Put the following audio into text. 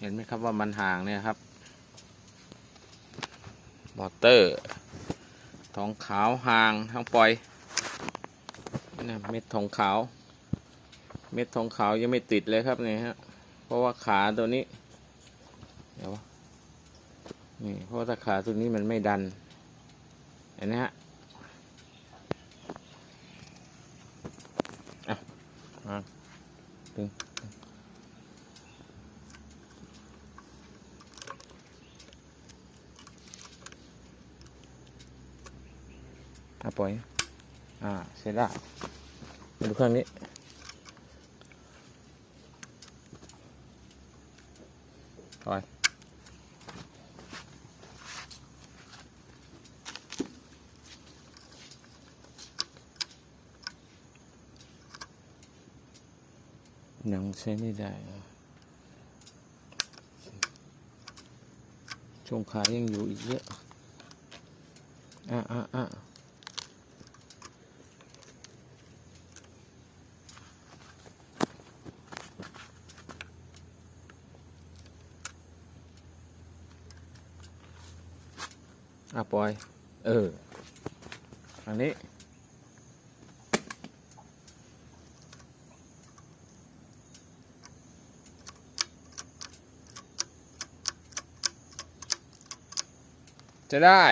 เห็นไหมครับว่ามันห่างเนี่ยครับ มอเตอร์ทองขาวห่างทางปล่อยนี่เม็ดทองขาว เม็ดทองขาวยังไม่ติดเลยครับนี่ฮะเพราะว่าขาตัวนี้เดี๋ยวนี่เพราะว่าถ้าขาตัวนี้มันไม่ดันเห็นไหมฮะอะมาดึง อะปล่อย อ่าใช้ได้มาดูเครื่องนี้ ปล่อย ยังใช้ไม่ได้ช่วงขายังอยู่อีกเยอะ อะอะอะ อะปล่อย เอออันนี้ จะได้